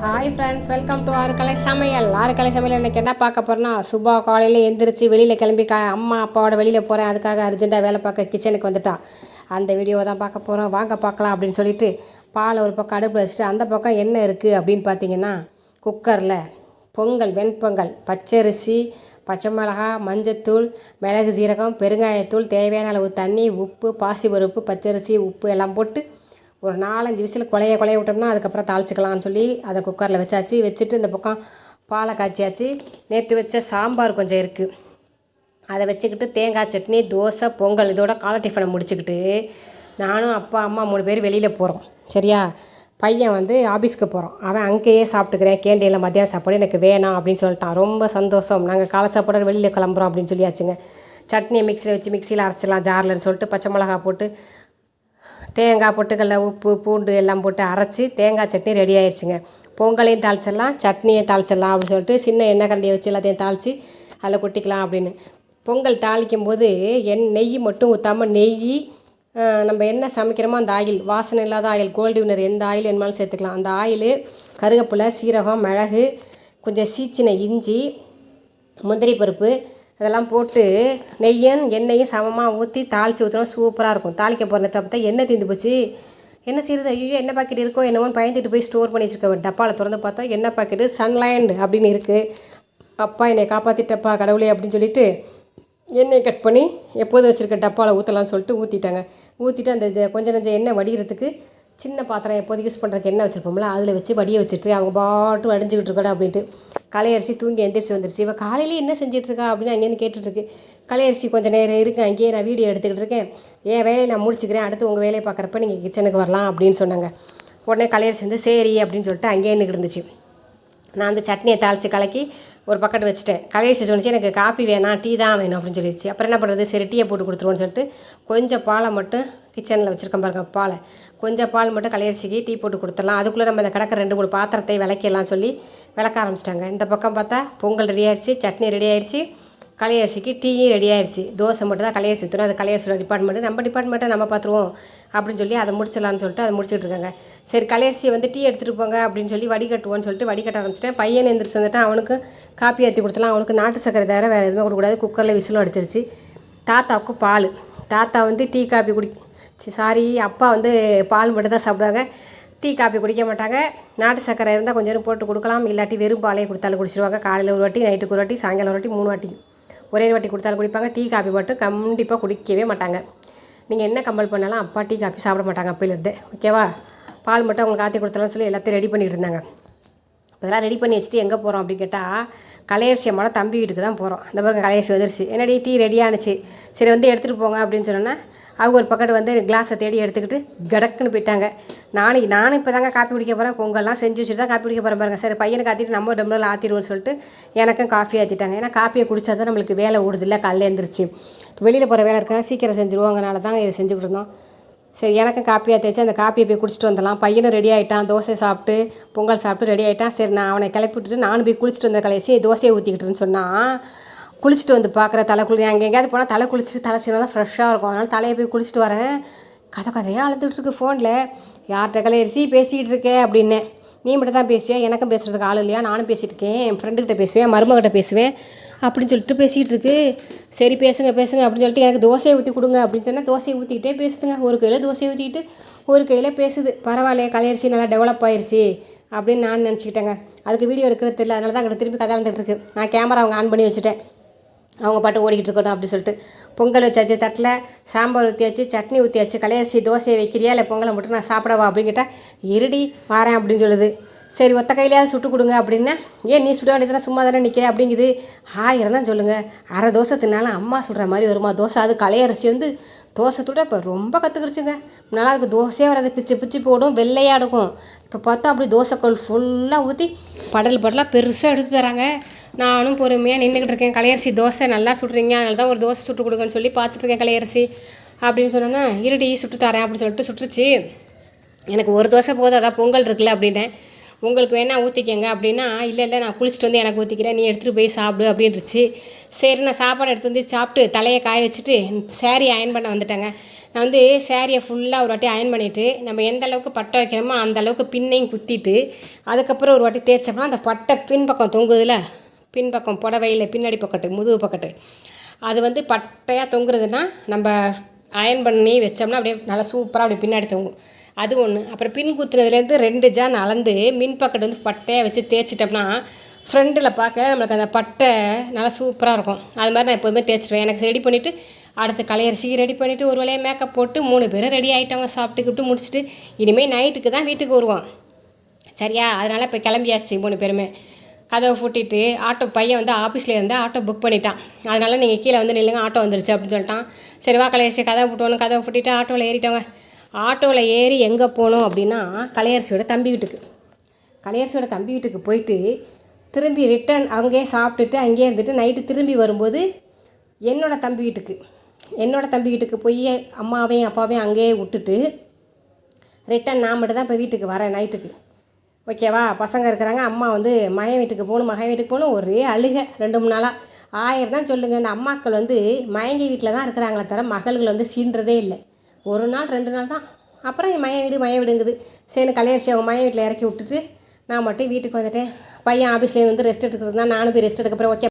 Hi friends welcome to ஆறு கலை சமையல் ஆறு கலை சமையல் எனக்கு என்ன பார்க்க போகிறேன்னா சுபா காலையில் எழுந்திரிச்சு வெளியில் கிளம்பி க அம்மா அப்பாவோட வெளியில் போகிறேன் அதுக்காக அர்ஜென்ட்டாக வேலை பார்க்க கிச்சனுக்கு வந்துட்டா. அந்த வீடியோவை தான் பார்க்க போகிறோம் வாங்க பார்க்கலாம் அப்படின்னு சொல்லிட்டு பாலை ஒரு பக்கம் அடுப்பு வச்சுட்டு அந்த பக்கம் என்ன இருக்குது அப்படின்னு பார்த்தீங்கன்னா குக்கரில் பொங்கல் வெண்பொங்கல் பச்சரிசி பச்சை மிளகா மஞ்சத்தூள் மிளகு சீரகம் பெருங்காயத்தூள் தேவையான அளவு தண்ணி உப்பு பாசிப்பருப்பு பச்சரிசி உப்பு எல்லாம் போட்டு ஒரு நாலஞ்சு விசில் கொலைய கொலைய விட்டோம்னா அதுக்கப்புறம் தாளிச்சிக்கலாம்னு சொல்லி அதை குக்கரில் வச்சாச்சு. வச்சுட்டு இந்த பக்கம் பாலை காய்ச்சியாச்சு. நேற்று வச்ச சாம்பார் கொஞ்சம் இருக்குது அதை வச்சுக்கிட்டு தேங்காய் சட்னி தோசை பொங்கல் இதோட காலை டிஃபனை முடிச்சுக்கிட்டு நானும் அப்பா அம்மா மூணு பேர் வெளியில் போகிறோம் சரியா? பையன் வந்து ஆஃபீஸ்க்கு போகிறோம் அவன் அங்கேயே சாப்பிட்டுக்கிறேன். கேண்டீனில் மத்தியான சாப்பாடு எனக்கு வேணாம் அப்படின்னு சொல்லிட்டான். ரொம்ப சந்தோஷம். நாங்கள் காலை சாப்பாடு வெளியில் கிளம்புறோம் அப்படின்னு சொல்லியாச்சுங்க. சட்னியை மிக்சியில் வச்சு மிக்சியில் அரைச்சிடலாம் ஜார்லன்னு சொல்லிட்டு பச்சை மிளகா போட்டு தேங்காய் பொட்டுக்கடல உப்பு பூண்டு எல்லாம் போட்டு அரைச்சி தேங்காய் சட்னி ரெடி ஆயிடுச்சுங்க பொங்கலையும் தாளிச்சிடலாம் சட்னியை தாளிச்சிடலாம் அப்படின்னு சொல்லிட்டு சின்ன எண்ணெய் கண்டியை வச்சு எல்லாத்தையும் தாளித்து அதில் கொட்டிக்கலாம் அப்படின்னு. பொங்கல் தாளிக்கும் போது எண் நெய் மட்டும் ஊற்றாமல் நெய் நம்ம என்ன சமைக்கிறோமோ அந்த ஆயில் வாசனை இல்லாத ஆயில் கோல்டு வினர் எந்த ஆயில் வேணுமாலும் சேர்த்துக்கலாம். அந்த ஆயில் கருவேப்பிலை சீரகம் மிளகு கொஞ்சம் சீச்சின இஞ்சி முந்திரி பருப்பு அதெல்லாம் போட்டு நெய்யும் எண்ணெயும் சமமாக ஊற்றி தாளித்து ஊற்றினா சூப்பராக இருக்கும். தாளிக்க போகிற தப்பு எண்ணெய் தீர்ந்து போச்சு. என்ன செய்யுது ஐயோ எண்ணெய் பாக்கெட் இருக்கோ என்னமோன்னு பயந்துட்டு போய் ஸ்டோர் பண்ணி வச்சுருக்க டப்பாவில் திறந்து பார்த்தா எண்ணெய் பாக்கெட்டு சன்லேண்ட் அப்படின்னு இருக்குது அப்பா என்னை காப்பாற்றிட்டப்பா கடவுளே அப்படின்னு சொல்லிட்டு எண்ணெய் கட் பண்ணி எப்போதும் வச்சுருக்க டப்பாவில் ஊற்றலாம்னு சொல்லிட்டு ஊற்றிட்டாங்க ஊற்றிட்டு அந்த கொஞ்சம் நஞ்ச எண்ணெய் வடிகிறதுக்கு சின்ன பாத்திரம் எப்போது யூஸ் பண்ணுறதுக்கு என்ன வச்சுருப்போம்ல அதில் வச்சு வடிய வச்சுட்டு அவங்க பாட்டு வடிஞ்சிக்கிட்டு இருக்கடா அப்படின்ட்டு கலையரிசி தூங்கி எந்திரிச்சு வந்துருச்சு. இவள் காலையிலே என்ன செஞ்சிட்ருக்கா அப்படின்னு அங்கேருந்து கேட்டுட்ருக்கு. கலையரிசி கொஞ்சம் நேரம் இருக்கு அங்கேயே நான் வீடியோ எடுத்துக்கிட்டு இருக்கேன். என் வேலையை நான் முடிச்சுக்கிறேன் அடுத்து உங்கள் வேலையை பார்க்குறப்ப நீங்கள் கிச்சனுக்கு வரலாம் அப்படின்னு சொன்னாங்க. உடனே கலையரிசி வந்து சரி அப்படின்னு சொல்லிட்டு அங்கேயே நின்று இருந்துச்சு. நான் அந்த சட்னியை தாளித்து கலக்கி ஒரு பக்கெட் வச்சுட்டேன். கலையரிசி சொன்னிச்சு எனக்கு காப்பி வேணாம் டீ தான் வேணும் அப்படின்னு சொல்லிடுச்சு அப்புறம் என்ன பண்ணுறது? சரி டீயை போட்டு கொடுத்துருவோன்னு சொல்லிட்டு கொஞ்சம் பாலை மட்டும் கிச்சனில் வச்சுருக்கேன் பாருங்க பாலை. கொஞ்சம் பால் மட்டும் கலையரிசிக்கு டீ போட்டு கொடுத்துடலாம். அதுக்குள்ளே நம்ம இந்த கிடக்கிற ரெண்டு மூணு பாத்திரத்தை விளக்கிடலாம் சொல்லி விளக்க ஆரம்பிச்சிட்டாங்க. இந்த பக்கம் பார்த்தா பொங்கல் ரெடி ஆயிடுச்சு சட்னி ரெடி ஆயிடுச்சு கலையரிசிக்கு டீயும் ரெடி ஆயிடுச்சு. தோசை மட்டும் தான் கலையரிசி ஊற்றணும் அது கலையரிசியோட டிபார்ட்மெண்ட்டு நம்ம டிபார்ட்மெண்ட்டை நம்ம பார்த்துருவோம் அப்படின்னு சொல்லி அதை முடிச்சிடலான்னு சொல்லிட்டு அதை முடிச்சுட்டு இருக்காங்க. சரி கலையரிசியை வந்து டீ எடுத்துகிட்டு போங்க அப்படின்னு சொல்லி வடிகட்டுவோன்னு சொல்லிட்டு வடிகட்ட ஆரம்பிச்சிட்டேன். பையன் எந்திரிச்சு வந்துட்டான். அவனுக்கு காப்பி ஏற்றி கொடுத்தலாம் அவனுக்கு நாட்டு சக்கரை தவிர வேறு எதுவுமே கொடுக்கக்கூடாது. குக்கரில் விசிலும் அடிச்சிருச்சு. தாத்தாவுக்கு பால். தாத்தா வந்து டீ காப்பி குடி சாரி அப்பா வந்து பால் மட்டும் தான் சாப்பிடுவாங்க. டீ காப்பி குடிக்க மாட்டாங்க. நாட்டு சர்க்கரை இருந்தால் கொஞ்சம் போட்டு கொடுக்கலாம். இல்லாட்டி வெறும் பாலையே கொடுத்தாலும் குடிச்சிருவாங்க. காலையில் ஒரு வாட்டி நைட்டுக்கு ஒரு வாட்டி சாயங்காலம் ஒரு வாட்டி மூணு வாட்டி. ஒரே வாட்டி கொடுத்தாலும் குடிப்பாங்க. டீ காப்பி மட்டும் கண்டிப்பாக குடிக்கவே மாட்டாங்க. நீங்கள் என்ன கம்பல் பண்ணாலும் அப்பா டீ காப்பி சாப்பிட மாட்டாங்க அப்பையிலேருந்து. ஓகேவா பால் மட்டும் அவங்களுக்கு ஆற்றி கொடுத்தாலும் சொல்லி எல்லாத்தையும் ரெடி பண்ணிட்டு இருந்தாங்க. இதெல்லாம் ரெடி பண்ணி வச்சுட்டு எங்கே போகிறோம் அப்படின்னு கேட்டால் கலையரிசி அம்மாவோட தம்பி வீட்டுக்கு தான் போகிறோம் இந்த பாருங்க கலையரிசி வந்துருச்சு என்னடி டீ ரெடியானுச்சு சரி வந்து எடுத்துகிட்டு போங்க அப்படின்னு சொன்னோன்னா அவங்க ஒரு பக்கத்து வந்து கிளாஸை தேடி எடுத்துக்கிட்டு கடக்குன்னு போயிட்டாங்க. நானும் நானும் இப்போ தாங்க காப்பி குடிக்க போகிறேன் பொங்கல்லாம் செஞ்சு வச்சுட்டு தான் காப்பி குடிக்க போகிறேன் பாருங்க. சரி பையனை காத்திட்டு நம்ம டம்ளரில் ஆற்றிடுவோம்னு சொல்லிட்டு எனக்கும் காஃபி ஆற்றிட்டாங்க ஏன்னா காப்பியை குடித்தா தான் நம்மளுக்கு வேலை ஓடுதில்ல காலையில் எழுந்திரிச்சு வெளியில் போகிற வேலை இருக்காங்க. சீக்கிரம் செஞ்சுருவோங்கனால தான் இதை செஞ்சுக்கிட்டு இருந்தோம். சரி எனக்கும் காப்பியாக தேய்ச்சி அந்த காப்பியை போய் குடிச்சிட்டு வந்துடலாம். பையனும் ரெடி ஆகிட்டான் தோசை சாப்பிட்டு பொங்கல் சாப்பிட்டு ரெடி ஆகிட்டான் சரி நான் அவனை கிளப்பி விட்டுட்டு நானும் போய் குளிச்சுட்டு வந்த கலைச்சி தோசையை ஊற்றிக்கிட்டுருன்னு சொன்னால் குளிச்சுட்டு வந்து பார்க்குற தலை குளி அங்கே எங்கேயாவது போனால் தலை குளிச்சுட்டு தலை சீனா தான் ஃப்ரெஷ்ஷாக இருக்கும். அதனால் தலையை போய் குளிச்சுட்டு வரேன். கதை கதையாக அழுதுகிட்ருக்கு ஃபோனில் யார்கிட்ட கலையரிசி பேசிக்கிட்டு இருக்கே? அப்படின்னேன் நீ மட்டும் தான் பேசுவியா? எனக்கும் பேசுகிறதுக்கு ஆள் இல்லையா? நானும் பேசிகிட்டு இருக்கேன். என் ஃப்ரெண்டுக்கிட்ட பேசுவேன். மருமகிட்ட பேசுவேன். அப்படின்னு சொல்லிட்டு பேசிகிட்டு இருக்கு. சரி பேசுங்க பேசுங்க. அப்படின்னு சொல்லிட்டு எனக்கு தோசையை ஊற்றி கொடுங்க அப்படின்னு சொன்னால் தோசையை ஊற்றிக்கிட்டே பேசுதுங்க. ஒரு கையில் தோசையை ஊற்றிக்கிட்டு ஒரு கையில் பேசுது. பரவாயில்லையே கலையரிசி நல்லா டெவலப் ஆயிடுச்சு அப்படின்னு நான் நினச்சிக்கிட்டேங்க. அதுக்கு வீடியோ எடுக்கிறது தெரியல. அதனால தான் அங்கே திருப்பி கதை இருந்துகிட்டு இருக்கு. நான் கேமரா அவங்க ஆன் பண்ணி வச்சுட்டேன். அவங்க பாட்டு ஓடிக்கிட்டு இருக்கட்டும் அப்படி சொல்லிட்டு. பொங்கல் வச்சாச்சு தட்டில் சாம்பார் ஊற்றியாச்சு சட்னி ஊற்றியாச்சு கலையரிசி தோசையை வைக்கிறியா? இல்லை பொங்கலை மட்டும் நான் சாப்பிடவா? அப்படின்னு கேட்டால் இருடி வாரேன் அப்படின்னு சொல்லுது. சரி ஒத்த கையிலையாவது சுட்டு கொடுங்க அப்படின்னா ஏன் நீ சுட வேண்டியதுனா சும்மா தானே நிற்கிற அப்படிங்குது. ஆயிரம் தான் சொல்லுங்கள் அரை தோசை தின்னாலும் அம்மா சுடுற மாதிரி வருமா? தோசை அது கலையரிசி வந்து தோசை தூட இப்போ ரொம்ப கற்றுக்கிடுச்சுங்க முன்னால் அதுக்கு தோசையே வராது. பிச்சு பிச்சு போடும் வெள்ளையாக இருக்கும் இப்போ பார்த்தா அப்படி தோசைக்கோல் ஃபுல்லாக ஊற்றி படல் படலாக பெருசாக எடுத்து தராங்க. நானும் பொறுமையாக நின்றுக்கிட்டு இருக்கேன். கலையரிசி தோசை நல்லா சுடுறீங்க. அதனால தான் ஒரு தோசை சுட்டு கொடுங்கன்னு சொல்லி பார்த்துட்ருக்கேன் கலையரிசி. அப்படின்னு சொன்னோன்னே இருடி சுட்டு தரேன் அப்படின்னு சொல்லிட்டு சுட்டுருச்சு. எனக்கு ஒரு தோசை போதும். அதான் பொங்கல் இருக்குல்ல அப்படின்னேன். உங்களுக்கு வேணால் ஊற்றிக்கங்க அப்படின்னா இல்லை இல்லை நான் குளிச்சுட்டு வந்து எனக்கு ஊற்றிக்கிறேன் நீ எடுத்துகிட்டு போய் சாப்பிடு அப்படின்ருச்சு சரி நான் சாப்பாடு எடுத்து வந்து சாப்பிட்டு தலையை காய வச்சுட்டு சேரீ அயன் பண்ண வந்துட்டேங்க. நான் வந்து சேரீயை ஃபுல்லாக ஒரு வாட்டி அயன் பண்ணிவிட்டு நம்ம எந்த அளவுக்கு பட்டை வைக்கிறோமோ அந்த அளவுக்கு பின்னையும் குத்திட்டு அதுக்கப்புறம் ஒரு வாட்டி தேய்ச்சோம்னா அந்த பட்டை பின்பக்கம் தொங்குதில்ல பின்பக்கம் புடவையில் பின்னாடி பக்கட்டு முதுகு பக்கட்டு அது வந்து பட்டையாக தொங்குறதுன்னா நம்ம அயன் பண்ணி வச்சோம்னா அப்படியே நல்லா சூப்பராக அப்படியே பின்னாடி தொங்கும். அது ஒன்று அப்புறம் பின் குத்துனதுலேருந்து ரெண்டு ஜான் அளந்து மின் பக்கெட் வந்து பட்டையாக வச்சு தேய்ச்சிட்டோம்னா ஃப்ரெண்டில் பார்க்க நம்மளுக்கு அந்த பட்டை நல்லா சூப்பராக இருக்கும். அது மாதிரி நான் எப்போதுமே தேய்ச்சிடுவேன் எனக்கு ரெடி பண்ணிவிட்டு அடுத்து கலையரிசிக்கு ரெடி பண்ணிவிட்டு ஒரு வேலையை மேக்கப் போட்டு மூணு பேரும் ரெடி ஆகிட்டவங்க சாப்பிட்டுக்கிட்டு முடிச்சுட்டு இனிமேல் நைட்டுக்கு தான் வீட்டுக்கு வருவோம். சரியா? அதனால் இப்போ கிளம்பியாச்சு மூணு பேருமே. கதவை பூட்டிட்டு ஆட்டோ பையன் வந்து ஆஃபீஸில் இருந்து ஆட்டோ புக் பண்ணிட்டான். அதனால் நீங்கள் கீழே வந்து நில்லுங்க ஆட்டோ வந்துருச்சு அப்படின்னு சொல்லிட்டான். சரி வா கலையரசி கதவை பூட்டணும் கதவை பூட்டிட்டு ஆட்டோவில் ஏறிட்டவங்க ஆட்டோவில் ஏறி எங்கே போகணும் அப்படின்னா கலையரசியோட தம்பி வீட்டுக்கு. கலையரசியோட தம்பி வீட்டுக்கு போயிட்டு திரும்பி ரிட்டன் அங்கேயே சாப்பிட்டுட்டு அங்கேயே இருந்துட்டு நைட்டு திரும்பி வரும்போது என்னோடய தம்பி வீட்டுக்கு. என்னோடய தம்பி வீட்டுக்கு போய் அம்மாவையும் அப்பாவையும் அங்கேயே விட்டுட்டு ரிட்டன் நான் மட்டும் தான் இப்போ வீட்டுக்கு வரேன் நைட்டுக்கு ஓகேவா? பசங்க இருக்கிறாங்க அம்மா வந்து மகன் வீட்டுக்கு போகணும் மகன் வீட்டுக்கு போகணும் ஒரே அழுக ரெண்டு மூணு நாளாக ஆயிரம் தான் சொல்லுங்கள் இந்த அம்மாக்கள் வந்து மயங்கி வீட்டில் தான் இருக்கிறாங்களே தவிர மகள்கள் வந்து சீன்றதே இல்லை. ஒரு நாள் ரெண்டு நாள் தான். அப்புறம் என் மயன் வீடு மயன் வீடுங்குது சரி கல்யாணம் அவங்க மயன் வீட்டில் இறக்கி விட்டுட்டு நான் மட்டும் வீட்டுக்கு வந்துட்டேன். பையன் ஆஃபீஸ்லேருந்து வந்து ரெஸ்ட் எடுக்கிறது தான் நானும் போய் ரெஸ்ட் எடுக்க போகிறேன் ஓகே